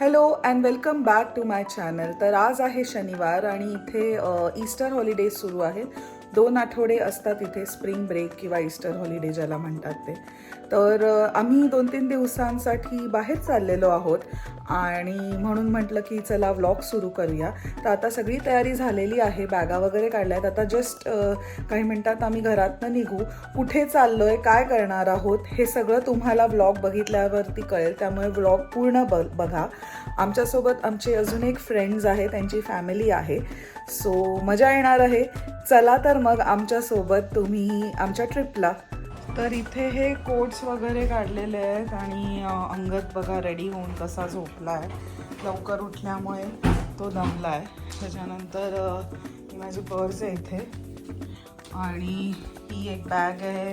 Hello and welcome back to my channel तर आज आहे शनिवार आणि इथे ईस्टर हॉलिडेज सुरू आहेत. दोन आठवडे असतात इथे स्प्रिंग ब्रेक किंवा ईस्टर हॉलिडे ज्याला म्हणतात ते. तर आम्ही दोन तीन दिवसांसाठी बाहेर चाललेलो आहोत आणि म्हणून म्हटलं की चला व्लॉग सुरू करूया. तर आता सगळी तयारी झालेली आहे बॅगा वगैरे काढल्यात. आता जस्ट काही मिनटात आम्ही घरातनं निघू. कुठे चाललो आहे काय करणार आहोत हे सगळं तुम्हाला व्लॉग बघितल्यावरती कळेल. त्यामुळे व्लॉग पूर्ण ब बघा. आमच्यासोबत आमचे अजून एक फ्रेंड्स आहे त्यांची फॅमिली आहे. सो मजा येणार आहे. चला तर मग आमच्यासोबत तुम्ही आमच्या ट्रिपला तर इथे हे कोट्स वगैरे काढलेले आहेत आणि अंगत बघा रेडी होऊन कसा झोपला आहे लवकर उठल्यामुळे तो दमला आहे त्याच्यानंतर ही माझी पर्स आहे इथे. आणि ही एक बॅग आहे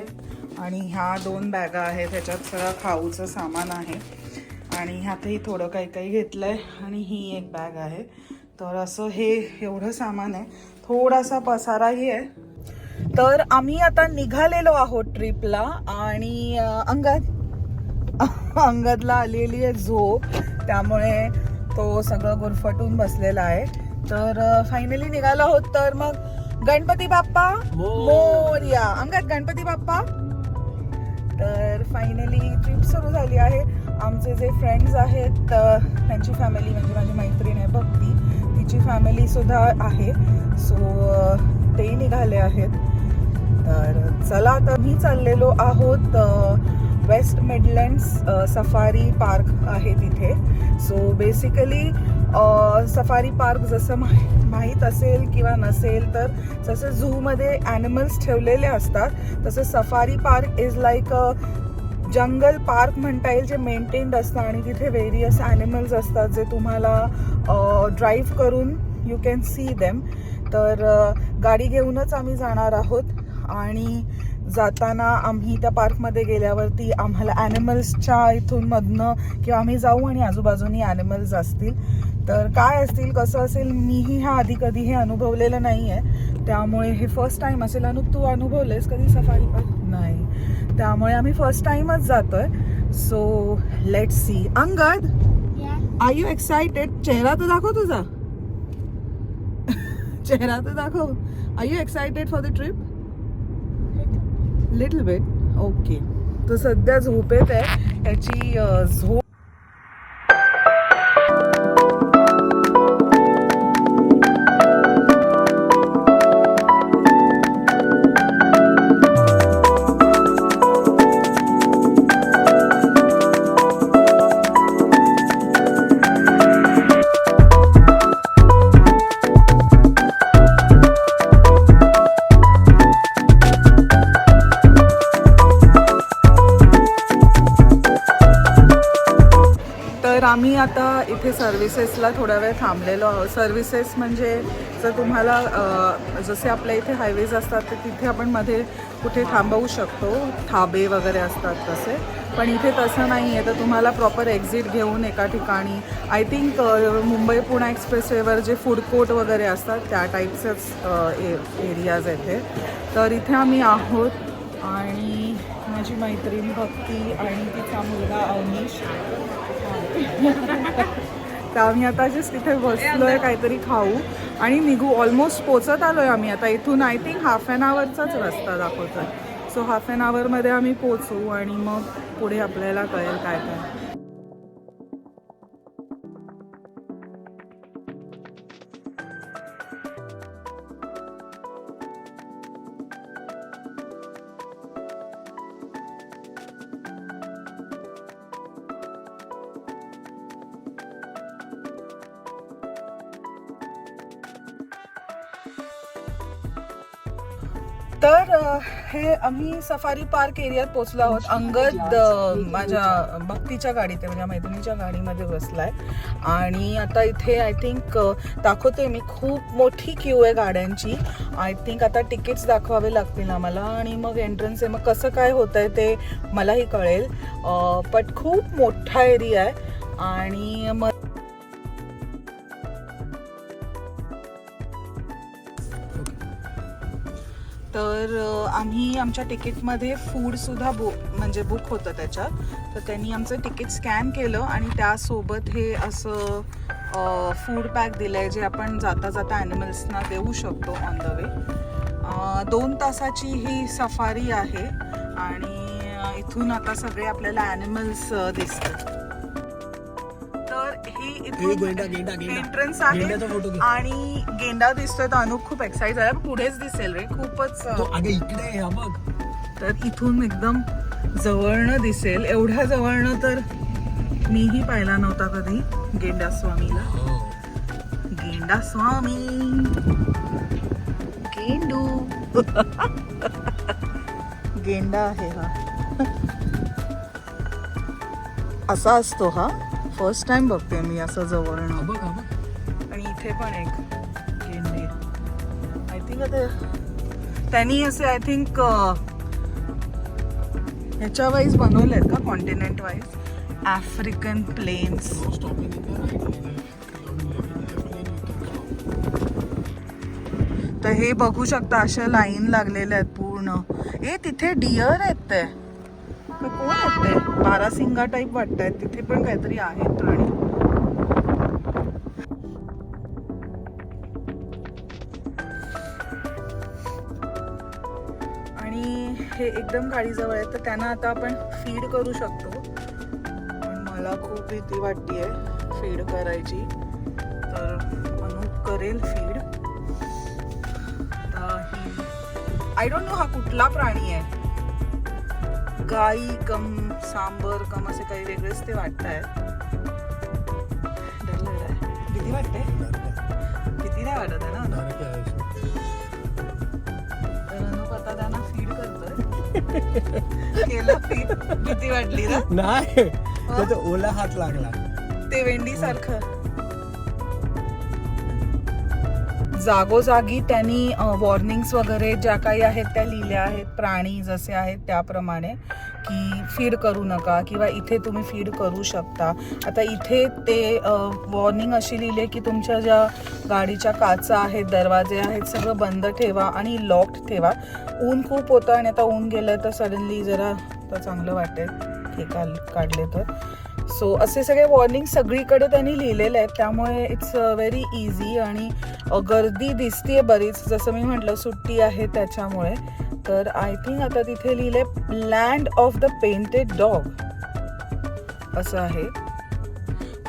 आणि ह्या दोन बॅगा आहेत. ह्याच्यात सगळं खाऊचं सामान आहे. आणि ह्यातही थोडं काही काही घेतलं आहे आणि ही एक बॅग आहे. तर असं हे एवढं सामान आहे. थोडासा पसाराही आहे. तर आम्ही आता निघालेलो आहोत ट्रिपला आणि अंगद अंगदला आलेली आहे झोप. त्यामुळे तो सगळं गुरफटून बसलेला आहे. तर फायनली निघालो आहोत. तर मग गणपती बाप्पा मोरया. अंगद गणपती बाप्पा. तर फायनली ट्रिप सुरू झाली आहे. आमचे जे फ्रेंड्स आहेत त्यांची फॅमिली म्हणजे माझी मैत्रीण आहे भक्ती तिची फॅमिलीसुद्धा आहे. सो ते निघाले आहेत. तर चला तर मी चाललेलो आहोत वेस्ट मिडलँड्स सफारी पार्क आहे तिथे. सो बेसिकली सफारी पार्क जसं माहि माहीत असेल किंवा नसेल तर जसं झूमध्ये ॲनिमल्स ठेवलेले असतात तसं safari park is like a jungle park म्हणता येईल जे मेंटेन्ड असतं आणि तिथे वेरियस ॲनिमल्स असतात जे तुम्हाला ड्राईव्ह करून यू कॅन सी देम तर गाडी घेऊनच आम्ही जाणार आहोत आणि जाताना आम्ही त्या पार्कमध्ये गेल्यावरती आम्हाला ॲनिमल्सच्या इथून मधनं किंवा आम्ही जाऊ आणि आजूबाजूनी ॲनिमल्स असतील. तर काय असतील कसं असेल मीही ह्या आधी कधी हे अनुभवलेलं नाही आहे त्यामुळे हे फर्स्ट टाईम असेल. अनु तू अनुभवलेस कधी सफारी पार्क नाही. त्यामुळे आम्ही फर्स्ट टाईमच जातोय. So let see Angad are you excited चेहरा तर दाखव तुझा. चेहरा तर दाखव. Are you excited for the trip little bit okay तो सध्या झोपेत आहे. त्याची झोप तर आम्ही आता इथे सर्व्हिसेसला थोड्या वेळ थांबलेलो आहोत. सर्व्हिसेस म्हणजे जर तुम्हाला जसे आपल्या इथे हायवेज असतात तर तिथे आपण मध्ये कुठे थांबवू शकतो. थाबे वगैरे असतात तसे. पण इथे तसं नाही आहे तर तुम्हाला प्रॉपर एक्झिट घेऊन एका ठिकाणी आय थिंक मुंबई पुणे एक्सप्रेसवेवर जे फूड कोर्ट वगैरे असतात त्या टाईपचेच एरियाज आहेत तर इथे आम्ही आहोत आणि माझी मैत्रीण भक्ती आणि तिचा मुलगा अवनीश. तर आम्ही आता जस्ट तिथे बसलोय काहीतरी खाऊ. आणि निघू ऑलमोस्ट पोचत आलोय आम्ही आता. इथून आय थिंक हाफ अन आवरचाच रस्ता दाखवतोय. सो हाफ ॲन आवरमध्ये आम्ही पोचू आणि मग पुढे आपल्याला कळेल काय काय आम्ही सफारी पार्क एरियात पोचलो आहोत. अंगद माझ्या भक्तीच्या गाडीत आहे, म्हणजे माझ्या मैत्रिणीच्या गाडीमध्ये बसलाय. आणि आता इथे आय थिंक दाखवते मी खूप मोठी क्यू आहे गाड्यांची. आय थिंक आता तिकीट्स दाखवावे लागतील आम्हाला. आणि मग एंट्रन्स आहे. मग कसं काय होतं आहे ते मलाही कळेल. बट खूप मोठा एरिया आहे. आणि मग तर आम्ही आमच्या तिकीटमध्ये फूडसुद्धा बु म्हणजे बुक होतं त्याच्यात. तर त्यांनी आमचं तिकीट स्कॅन केलं आणि त्यासोबत हे असं फूड पॅक दिलं आहे जे आपण जाता जाता ॲनिमल्सना देऊ शकतो ऑन द वे दोन तासाची ही सफारी आहे आणि इथून आता सगळे आपल्याला ॲनिमल्स दिसतात. ही ए, गेंडा, गेंडा, गेंडा. एंट्रन्स आहे गेंड्याचा photo घे. आणि गेंडा दिसतोय तर अनुप खूप एक्साइट झाला पुढेच दिसेल रे खूपच अ, तो अगे इकडे आहे, हा बघ. तर इथून एकदम जवळनं दिसेल. एवढ्या जवळनं तर मीही पाहिला नव्हता कधी गेंडा स्वामीला. हो. गेंडा स्वामी. गेंडू. गेंडा आहे हा. असा असतो हा. फर्स्ट टाइम बघते मी असं बघ आणि इथे पण एक गेंडे आय थिंक आता त्यांनी असे आय थिंक ह्याच्या वाईज बनवले आहेत का कॉन्टिनेंट वाईज? African planes. तर हे बघू शकता अशा लाईन लागलेल्या आहेत पूर्ण. ए तिथे डिअर आहेत ते. ते कोण आहेत ते? बारासिंगा टाईप वाटत आहेत तिथे पण काहीतरी आहेत प्राणी. आणि हे एकदम गाडीजवळ आहे तर त्यांना आता आपण फीड करू शकतो. पण मला खूप भीती वाटते फीड करायची. तर अनुप करेल फीड आय डोंट नो हा कुठला प्राणी आहे. गाई कम सांबर कम असे काही वेगळेच ते वाटत आहे भीती वाटते? भीती नाही वाटत आहे ना? अनुप? Direct आहे. असं. तर अनुप आता त्यांना फीड करतोय. केलं फीड भीती वाटली ना? नाही. त्याचा ओला हात लागला. ते वेंडी सारखं. जागोजागी त्यांनी वॉर्निंग्स वगैरे ज्या काही आहेत त्या लिहिल्या आहेत. प्राणी जसे आहेत त्याप्रमाणे. फीड करू नका किंवा इथे तुम्ही फीड करू शकता. आता इथे ते वॉर्निंग अशी लिहिली आहे की तुमच्या ज्या गाडीच्या काचा आहेत दरवाजे आहेत सगळं बंद ठेवा आणि लॉक्ड ठेवा. ऊन खूप होतं आणि आता ऊन गेलं तर सडनली जरा तर चांगलं वाटेल हे काल काढले तर. सो असे सगळे वॉर्निंग सगळीकडे त्यांनी लिहिलेले आहेत. त्यामुळे इट्स व्हेरी इझी आणि गर्दी दिसतीये बरीच. जसं मी म्हटलं सुट्टी आहे त्याच्यामुळे. तर आय थिंक आता तिथे लिहिले land of the painted dog असं आहे.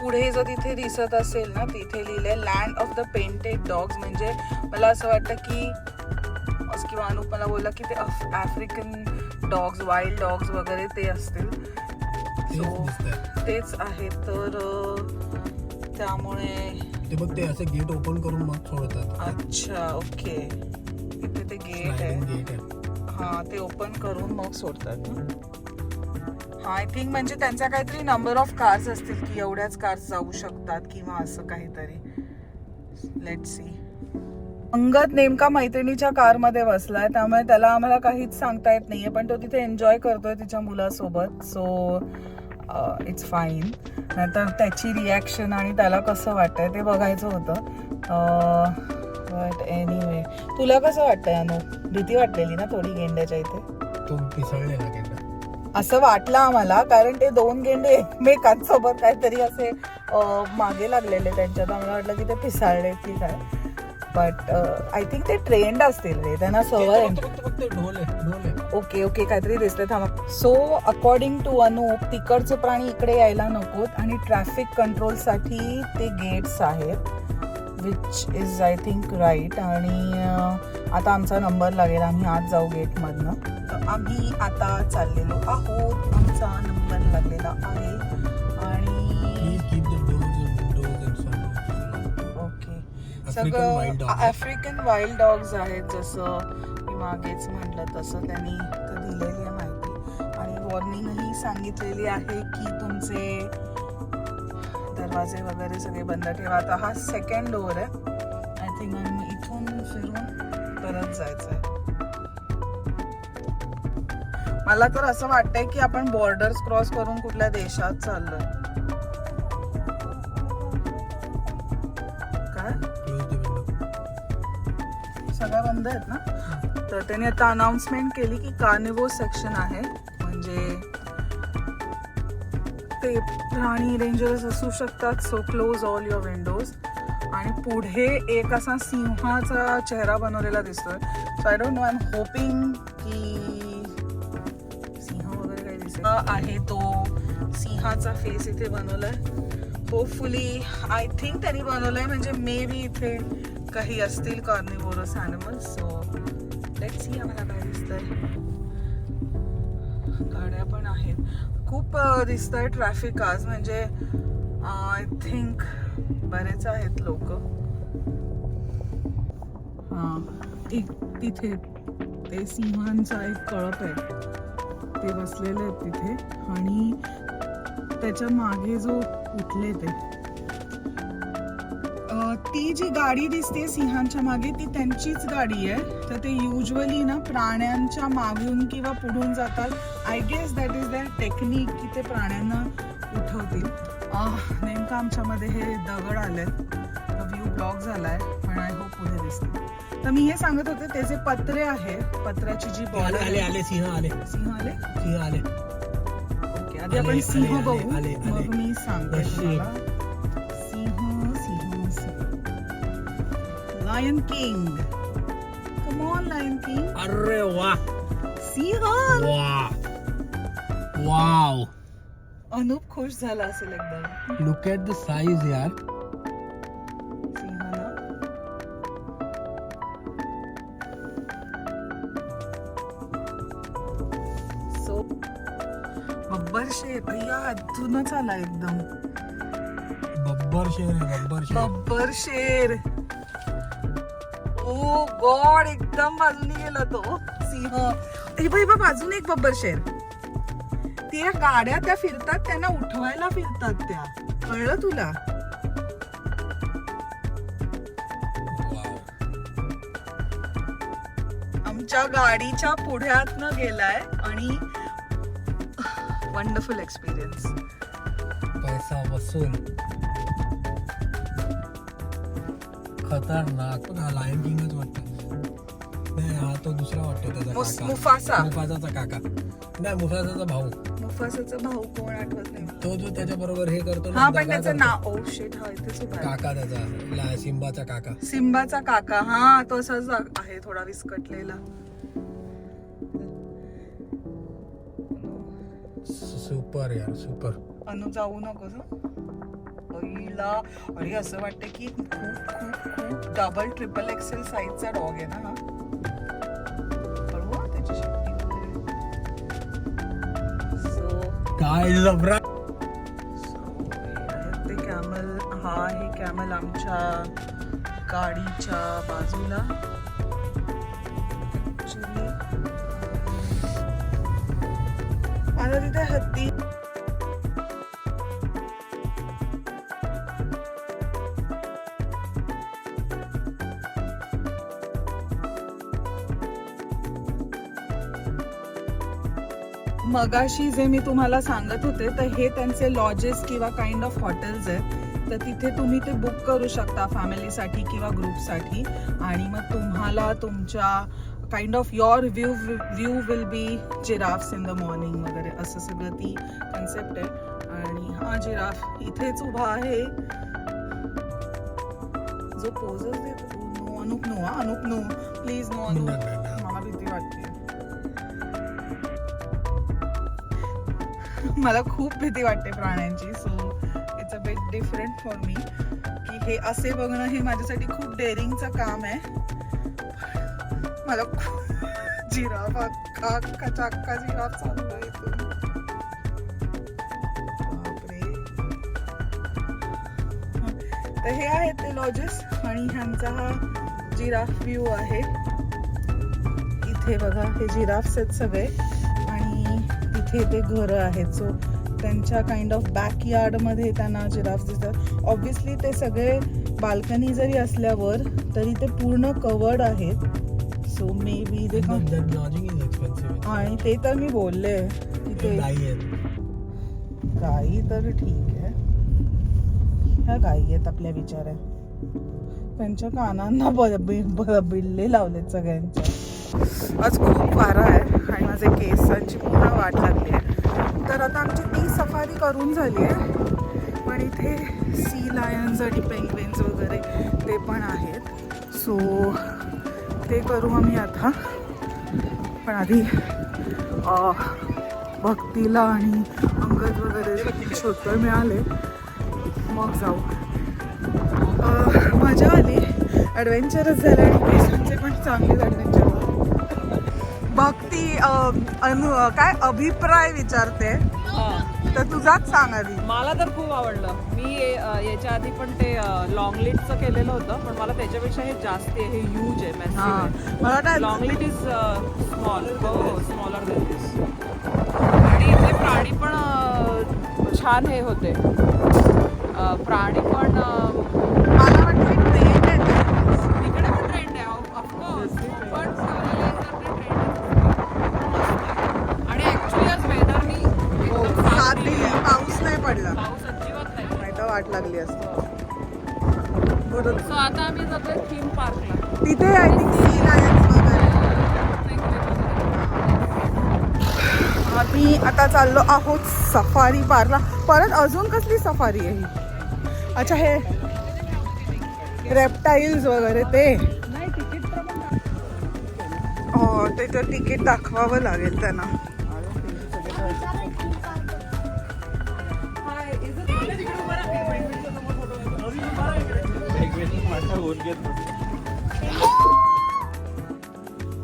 पुढे जर तिथे दिसत असेल ना तिथे लिहिले land of the painted dogs म्हणजे मला असं वाटतं की असं किंवा अनुप मला बोलला की ते आफ्रिकन डॉग्स वाईल्ड डॉग्स वगैरे ते असतील. तेच सो. तेच आहे. तर त्यामुळे ते बघ ते असं गेट ओपन करून मग सोडतात अच्छा ओके. इथे ते गेट आहे. हा ते ओपन करून मग सोडतात. ना हा आय थिंक म्हणजे त्यांचा काहीतरी नंबर ऑफ कार्स असतील की एवढ्याच कार्स जाऊ शकतात किंवा असं काहीतरी. लेट सी अंगद नेमका मैत्रिणीच्या कारमध्ये बसलाय त्यामुळे त्याला आम्हाला काहीच सांगता येत नाहीये पण तो तिथे एन्जॉय करतोय तिच्या मुलासोबत. सो इट्स फाईन नाहीतर त्याची रिॲक्शन आणि त्याला कसं वाटतंय ते बघायचं होतं. बट एनिवे तुला कसं वाटतंय अनु? भीती वाटलेली ना थोडी गेंड्याच्या इथे? तो पिसळलेला असं वाटलं आम्हाला कारण ते दोन गेंडे एकमेकांसोबत काहीतरी असे अं, मागे लागलेले त्यांच्यात. आम्हाला वाटलं की ते पिसाळले की काय. बट आय थिंक ते ट्रेंड असतील रे. त्यांना सवय. आहे. ढोल आहे ढोल आहे ओके ओके काहीतरी दिसतंय थांबा. सो अकॉर्डिंग टू अनुप तिकडचे प्राणी इकडे यायला नकोत. आणि ट्रॅफिक कंट्रोलसाठी ते गेट्स आहेत. Which is I think right आणि आता आमचा नंबर लागेल. आम्ही आज जाऊ गेटमधनं तर आम्ही आता चाललेलो आहोत. आमचा नंबर लागलेला आहे. आणि. ओके सगळं. आफ्रिकन वाईल्ड डॉग्स आहेत जसं मी मागेच म्हटलं तसं त्यांनी दिलेली आहे माहिती. आणि वॉर्निंगही सांगितलेली आहे की तुमचे दरवाजे वगैरे सगळे बंद ठेवा. आता हा सेकंड डोअर आहे. आय थिंक आणि मग इथून फिरून परत जायचं आहे मला तर असं वाटतंय की आपण बॉर्डर्स क्रॉस करून कुठल्या देशात चाललोय. काय. सगळ्या बंद आहेत ना? तर त्यांनी आता अनाउन्समेंट केली की कार्निवो सेक्शन आहे. म्हणजे ते प्राणी डेंजरस असू शकतात. So close all your windows आणि पुढे एक असा सिंहाचा चेहरा बनवलेला दिसतोय. So I don't know I am hoping की सिंह वगैरे काही दिसेल. आहे तो. सिंहाचा फेस इथे बनवलाय. होपफुली आय थिंक त्यांनी बनवलंय. म्हणजे मे बी इथे काही असतील carnivorous animals so let see आम्हाला काय दिसतंय. गाड्या खूप दिसत आहे ट्रॅफिक आज. म्हणजे आय थिंक बरेच आहेत लोक. हां तिथे ते सिंहांचा एक कळप आहे. ते बसलेले आहेत तिथे. आणि त्याच्यामागे जो उठले ते. ती जी गाडी दिसते सिंहांच्या मागे ती त्यांचीच गाडी आहे. तर ते युजली ना प्राण्यांच्या मागून किंवा पुढून जातात. I guess that is that technique की ते प्राण्यांना उठवतील. आह, नेमकं आमच्यामध्ये हे दगड आले व्ह्यू ब्लॉक झालाय पण आय होप पुढे दिसतील. तर मी हे सांगत होते ते जे पत्रे आहे पत्र्याची जी बॉर्डर आले आले सिंह आले. सिंह आले? सिंह आले. ओके आधी आपण सिंह बघू. मग. मी सांगते सिंह सिंह सिंह. Lion king come on lion king अरे वा. सिंह. वा. वाव अनुप खुश झाला असेल एकदम. लुक ॲट द साईज यार. बब्बर शेर. भैया अजूनच आला एकदम. बब्बर शेर आहे बब्बर शेर. बब्बर शेर. ओ गॉड एकदम बाजूने गेला तो. सिंह. हे बाई बा बाजूने एक बब्बर शेर. त्या गाड्या त्या फिरतात त्यांना उठवायला फिरतात त्या. कळलं तुला. आमच्या गाडीच्या पुढ्यातनं गेलाय आणि वंडरफुल एक्सपिरियन्स पैसा वसूल खतरनाक. हा लायन किंगच वाटतं. नाही हा तो दुसरा वाटतो त्याचा मुफासा. मुफासाचा काका. नाही मुफासाचा भाऊ. भाऊ कोण आठवत नाही तो जो त्याच्या बरोबर हे करतो ना हा पण दगा त्याचं करतो. नाव ओ शेट हा इथेच उभा आहे. काका त्याचा ला- सिम्बाचा काका सिम्बाचा काका हा तो असाच आहे थोडा विस्कटलेला सुपर यार सुपर अनु जाऊ नकोस हं. पहिला अरे असं वाटतं की खूप खूप खूप डबल ट्रिपल एक्सेल साईजचा डॉग आहे ना हा काय जबरा ते कॅमल हा आहे कॅमल आमच्या गाडीच्या बाजूला. आता तिथे हत्ती मगाशी जे मी तुम्हाला सांगत होते तर हे त्यांचे लॉजेस किंवा काइंड ऑफ हॉटेल्स आहेत. तर तिथे तुम्ही ते बुक करू शकता फॅमिलीसाठी किंवा ग्रुपसाठी आणि मग तुम्हाला तुमच्या kind of your view view will be giraffes in the morning वगैरे असं सगळं ती कन्सेप्ट आहे. आणि हा जिराफ इथेच उभा आहे. जो पोजस देतो नो अनुप नो हा, Anup no. Please no Anup. मला भीती वाटते. मला खूप भीती वाटते प्राण्यांची. So it's a bit different for me की हे असे बघणं हे माझ्यासाठी खूप डेअरिंगचं काम आहे. मला खूप जिराफ अख्खा अख्खाच्या जिराफ चालला इथून. तर हे आहेत ते लॉजेस आणि ह्यांचा हा जिराफ व्ह्यू आहे. इथे बघा हे जिराफ्स आहेत सगळे. तिथे ते घरं आहेत. सो त्यांच्या काइंड ऑफ बॅकयार्डमध्ये त्यांना जिराफ दिसतात. ऑब्विसली ते सगळे बाल्कनी जरी असल्यावर तरी ते पूर्ण कवर्ड आहेत. सो मे बी एक्सपेन्सिव्ह आणि ते तर मी बोलले. की ते गाई तर ठीक आहे. ह्या गाई आहेत आपल्या बिचाऱ्या. त्यांच्या कानांना बिल्ले लावलेत सगळ्यांच्या. आज खूप वारा आहे. माझे केसांची पुन्हा वाट लागली आहे. तर आता आमची ती सफारी करून झाली आहे. पण इथे सी लायन्स आणि पेंग्विन्स वगैरे ते पण आहेत. सो ते करू आम्ही आता. पण आधी भक्तीला आणि अंगद वगैरे छोटं मिळाले. मग जाऊ. मजा आली. ॲडव्हेंचरच झालं आणि केसांचे पण चांगलेच ॲडव्हेंचर भक्ती अनु काय अभिप्राय विचारते. तर तुझाच सांग आधी. मला तर खूप आवडलं. मी याच्या आधी पण ते लॉंग लिटचं केलेलं होतं पण मला त्याच्यापेक्षा हे जास्त आहे हे ह्यूज आहे हा. मला वाटतं Longleat is small smaller than this आणि इथे प्राणी पण छान हे होते. प्राणी पण चाललो आहोत सफारी पार्कला परत अजून कसली सफारी आहे ही? अच्छा हे रेप्टाईल्स वगैरे ते. हो त्याचं तिकीट दाखवावं लागेल त्यांना.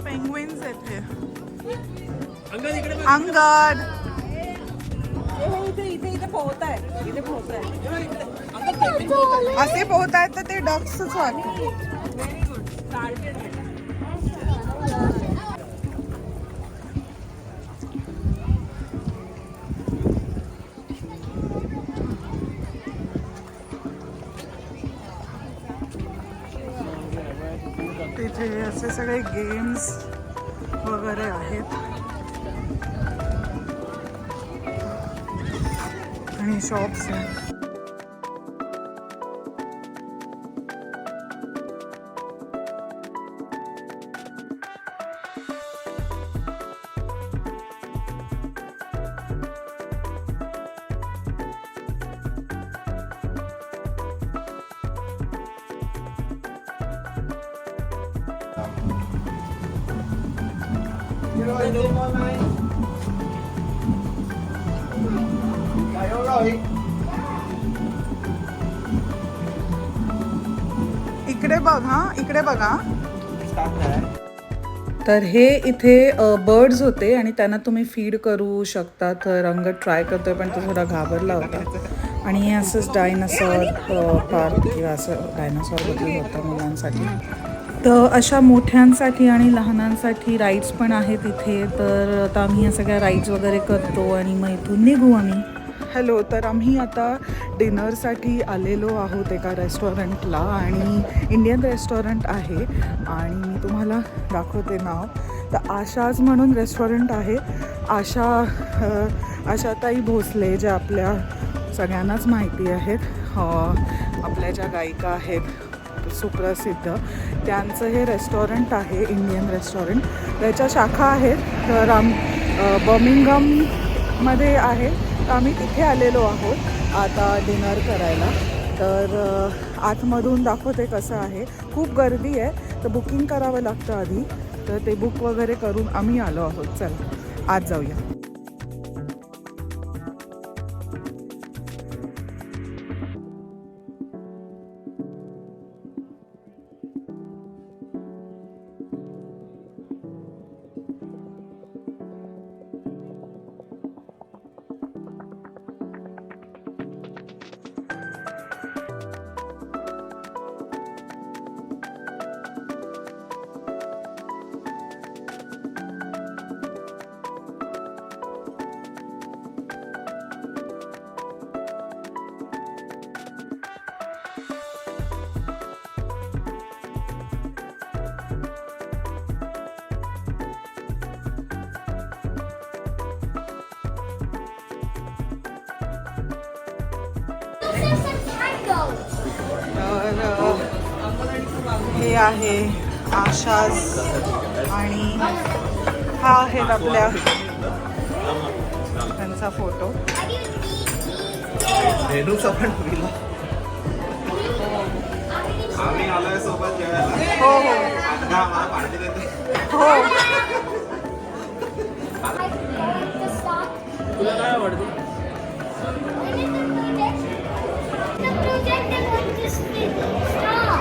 पेंग्विन्स आहेत हे. अंगद पोहत आहे इथे पोहत आहे असे पोहत आहेत तर ते डक्सच वाटत आणि शॉप्स इकडे बघा. तर हे इथे बर्ड्स होते आणि त्यांना तुम्ही फीड करू शकता. तर रंग ट्राय करतोय पण तो थोडा घाबरला होता. आणि हे असंच डायनासॉर पार्क किंवा असं डायनासॉर बघितलं होतं मुलांसाठी. तर अशा मोठ्यांसाठी आणि लहानांसाठी राईड्स पण आहेत इथे. तर आता आम्ही या सगळ्या राईड्स वगैरे करतो आणि मग इथून निघू आम्ही. हॅलो तर आम्ही आता डिनरसाठी आलेलो आहोत एका रेस्टॉरंटला आणि इंडियन रेस्टॉरंट आहे आणि मी तुम्हाला दाखवते नाव. तर आशाज म्हणून रेस्टॉरंट आहे. आशा आशाताई भोसले ज्या आपल्या सगळ्यांनाच माहिती आहेत. आपल्या ज्या गायिका आहेत सुप्रसिद्ध त्यांचं हे रेस्टॉरंट आहे इंडियन रेस्टॉरंट. त्याच्या शाखा आहेत तर आम बर्मिंगममध्ये आहे. आम्ही तिथे आलेलो आहोत आता डिनर करायला. तर आतमधून दाखवते कसं आहे. खूप गर्दी आहे तर बुकिंग करावं लागतं आधी. तर ते बुक वगैरे करून आम्ही आलो आहोत. चल आज जाऊया. हे आहे आशाज आणि हा आहेत आपल्या त्यांचा फोटो. हो हो. हो. तुला काय आवडते?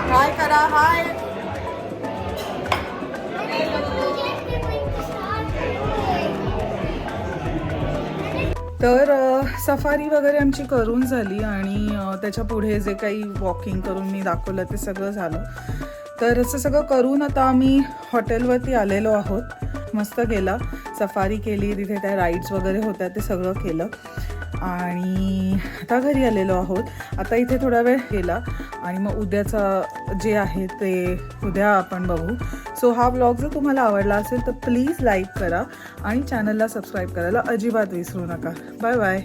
काय करा? हाय तर सफारी वगैरे आमची करून झाली आणि त्याच्या पुढे जे काही वॉकिंग करून मी दाखवलं ते सगळं झालं. तर असं सगळं करून आता आम्ही हॉटेलवरती आलेलो आहोत. मस्त गेला सफारी केली तिथे त्या राईड्स वगैरे होत्या ते सगळं केलं. आणि आता घरी आलेलो आहोत. आता इथे थोडा वेळ गेला. आणि मग उद्याचं जे आहे ते उद्या आपण बघू. सो हा ब्लॉग जर तुम्हाला आवडला असेल तर प्लीज लाईक करा. आणि चॅनलला सबस्क्राईब करायला अजिबात विसरू नका. Bye bye